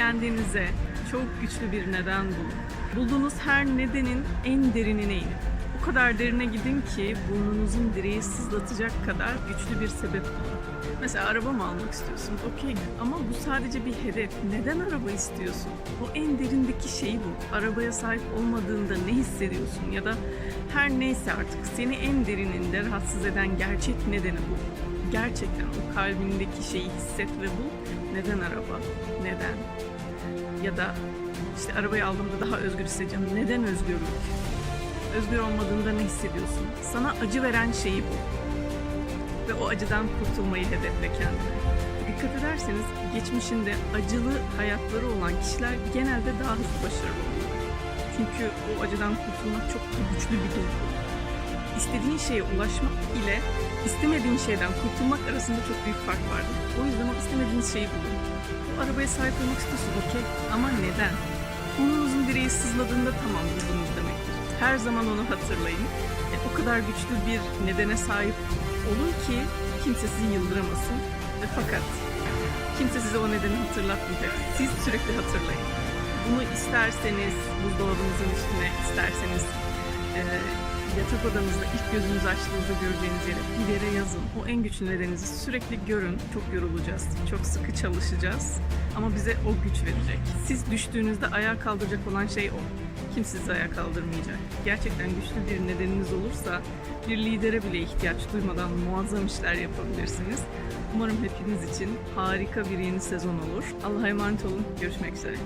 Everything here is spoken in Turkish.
Kendinize çok güçlü bir neden bulun. Bulduğunuz her nedenin en derinine inin. O kadar derine gidin ki burnunuzun direği sızlatacak kadar güçlü bir sebep bulun. Mesela araba mı almak istiyorsun? Okey ama bu sadece bir hedef. Neden araba istiyorsun? O en derindeki şeyi bul. Arabaya sahip olmadığında ne hissediyorsun? Ya da her neyse artık seni en derininde rahatsız eden gerçek nedeni bul. Gerçekten o kalbindeki şeyi hisset ve bul. Neden araba? Neden? Ya da işte arabayı aldığımda daha özgür hissedeceğim. Neden özgürlük? Özgür olmadığında ne hissediyorsun? Sana acı veren şeyi bul. Ve o acıdan kurtulmayı hedefle kendine. Dikkat ederseniz geçmişinde acılı hayatları olan kişiler genelde daha hızlı başarılı oluyor. Çünkü o acıdan kurtulmak çok güçlü bir duygu. İstediğin şeye ulaşmak ile istemediğin şeyden kurtulmak arasında çok büyük fark vardır. O yüzden o istemediğiniz şeyi bulun. Bu arabaya sahip olmak istiyorsun okey ama neden? Burnunuzun direği sızladığında tamam buldunuz demektir. Her zaman onu hatırlayın. E, o kadar güçlü bir nedene sahip olun ki kimse sizi yıldıramasın. Ve fakat kimse size o nedeni hatırlatmayacak. Siz sürekli hatırlayın. Bunu isterseniz buzdolabınızın üstüne, isterseniz e, yatak odanızda ilk gözünüzü açtığınızda göreceğiniz yere bir yere yazın. O en güçlü nedeninizi sürekli görün. Çok yorulacağız, çok sıkı çalışacağız. Ama bize o güç verecek. Siz düştüğünüzde ayağa kaldıracak olan şey o. Kim sizi ayağa kaldırmayacak. Gerçekten güçlü bir nedeniniz olursa bir lidere bile ihtiyaç duymadan muazzam işler yapabilirsiniz. Umarım hepiniz için harika bir yeni sezon olur. Allah'a emanet olun. Görüşmek üzere.